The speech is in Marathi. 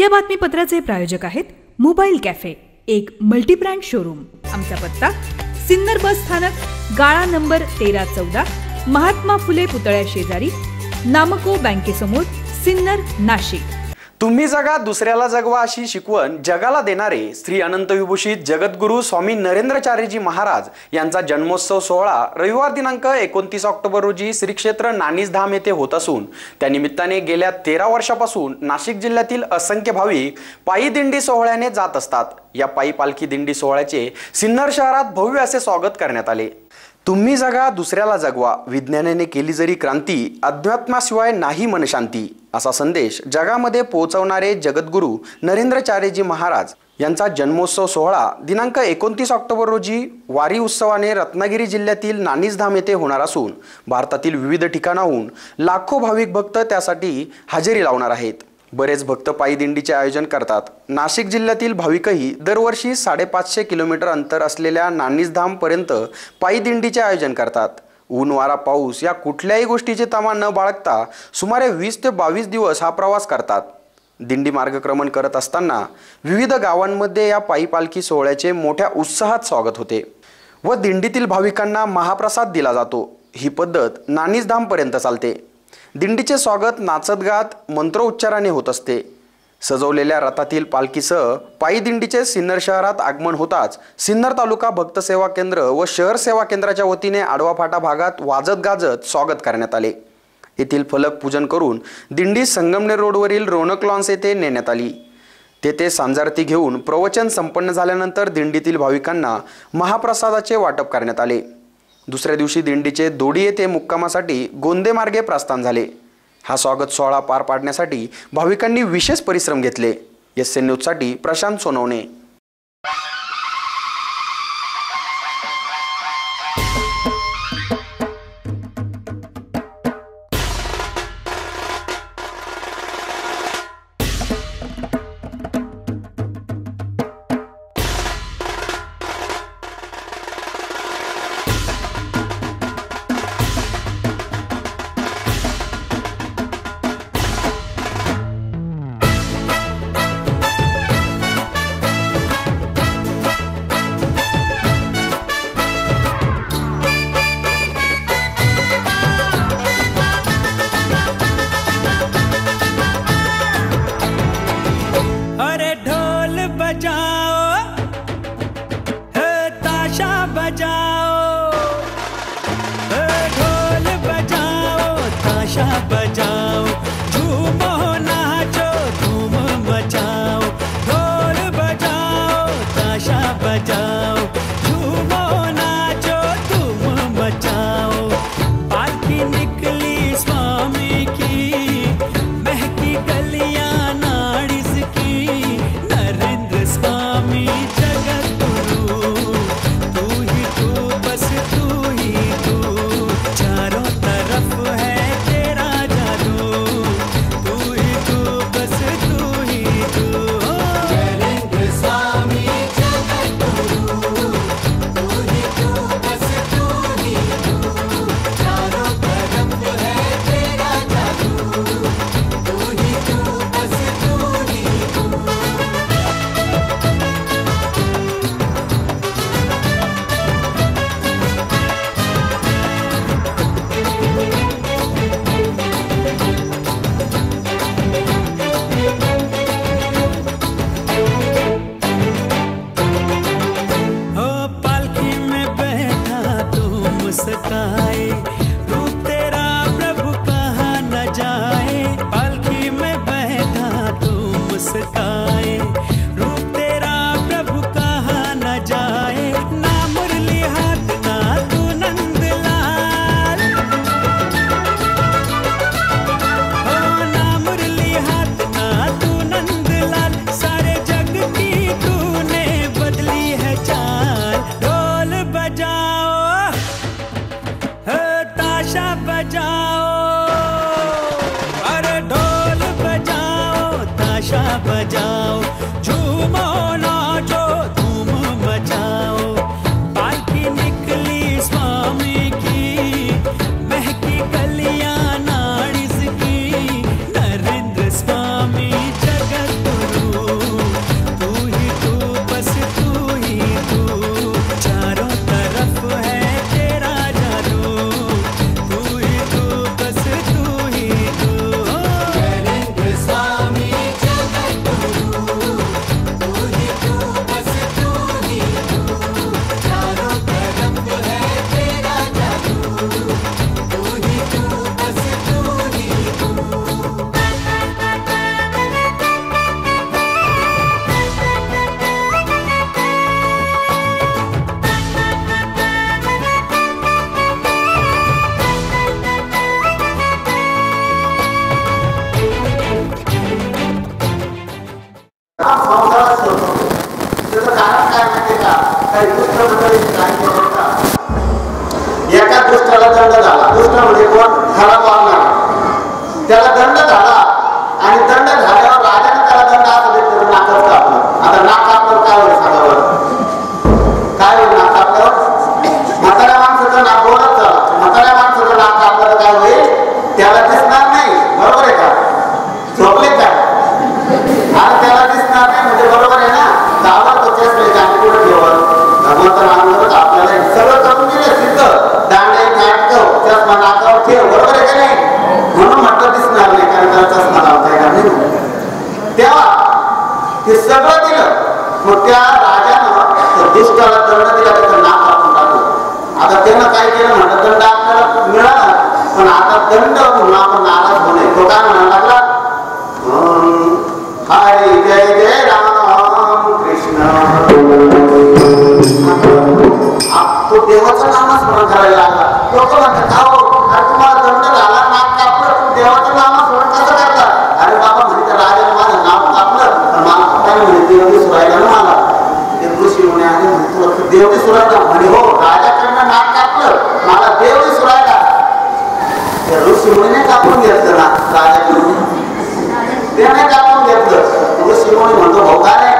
या बातमीपत्राचे प्रायोजक आहेत मोबाईल कॅफे एक मल्टीब्रँड शोरूम. आमचा पत्ता सिन्नर बस स्थानक गाळा नंबर तेरा चौदा महात्मा फुले पुतळ्या शेजारी नामको बँकेसमोर सिन्नर नाशिक. तुम्ही जगा दुसऱ्याला जगवा अशी शिकवण जगाला देणारे श्री अनंत विभूषित जगद्गुरू स्वामी नरेंद्रचार्यजी महाराज यांचा जन्मोत्सव सोहळा रविवार दिनांक एकोणतीस ऑक्टोबर रोजी श्री क्षेत्र नाणीसधाम येथे होत असून त्यानिमित्ताने गेल्या तेरा वर्षापासून नाशिक जिल्ह्यातील असंख्य भाविक पायी दिंडी सोहळ्याने जात असतात. या पायी पालखी दिंडी सोहळ्याचे सिन्नर शहरात भव्य असे स्वागत करण्यात आले. तुम्ही जगा दुसऱ्याला जगवा. विज्ञानाने केली जरी क्रांती अध्यात्माशिवाय नाही मनशांती असा संदेश जगामध्ये पोहोचवणारे जगद्गुरू नरेंद्रचार्यजी महाराज यांचा जन्मोत्सव सोहळा दिनांक एकोणतीस ऑक्टोबर रोजी वारी उत्सवाने रत्नागिरी जिल्ह्यातील नाणीसधाम येथे होणार असून भारतातील विविध ठिकाणाहून लाखो भाविक भक्त त्यासाठी हजेरी लावणार आहेत. बरेच भक्त पायी दिंडीचे आयोजन करतात. नाशिक जिल्ह्यातील भाविकही दरवर्षी साडेपाचशे किलोमीटर अंतर असलेल्या नाणीसधामपर्यंत पायी दिंडीचे आयोजन करतात. ऊन वारा पाऊस या कुठल्याही गोष्टीचे तमा न बाळगता सुमारे वीस ते बावीस दिवस हा प्रवास करतात. दिंडी मार्गक्रमण करत असताना विविध गावांमध्ये या पायी पालखी सोहळ्याचे मोठ्या उत्साहात स्वागत होते व दिंडीतील भाविकांना महाप्रसाद दिला जातो. ही पद्धत नाणीसधामपर्यंत चालते. दिंडीचे स्वागत नाचत गात मंत्रोच्चाराने होत असते. सजवलेल्या रथातील पालखीसह पायी दिंडीचे सिन्नर शहरात आगमन होताच. सिन्नर तालुका भक्त सेवा केंद्र व शहर सेवा केंद्राच्या वतीने आडवा फाटा भागात वाजत गाजत स्वागत करण्यात आले. येथील फलक पूजन करून दिंडी संगमनेर रोडवरील रोनक लॉन्स येथे नेण्यात आली. तेथे सांजारती घेऊन प्रवचन संपन्न झाल्यानंतर दिंडीतील भाविकांना महाप्रसादाचे वाटप करण्यात आले. दुसऱ्या दिवशी दिंडीचे दोडी येथे मुक्कामासाठी गोंदेमार्गे प्रस्थान झाले. हा स्वागत सोहळा पार पाडण्यासाठी भाविकांनी विशेष परिश्रम घेतले. एस एन न्यूजसाठी प्रशांत सोनवणे. मुस्काए बजा ज्याला दंड त्या दंड दिला त्याचं नाक कापून टाकलं आता त्यानं काय केलं म्हणलं दंड आपल्याला मिळाला. पण आता दंड म्हणून आपण नाराज होणे तो काय म्हणायला लागला? हरे जय जय राम कृष्ण. तो देवाचं नामस्मरण करायला लागला. लोक म्हणतात का हो अरे तुम्हाला दंड झाला नाक कापलं तुम्ही देवाचं नामस्मरण कसं करता? अरे बाबा म्हणे राजाने माझं नाव कापलं पण मला काय म्हणे देव दिसरायला ना मला ते ऋषी होण्या देवडी सुरायला म्हणे हो राजाकडनं नाक कापलं मला देवडी सुरायला त्या ऋषीमुळे कापून घेतलं ना राजाकडून. त्याने कापून घेतलं. ऋषीमुळे म्हणतो भाऊ काय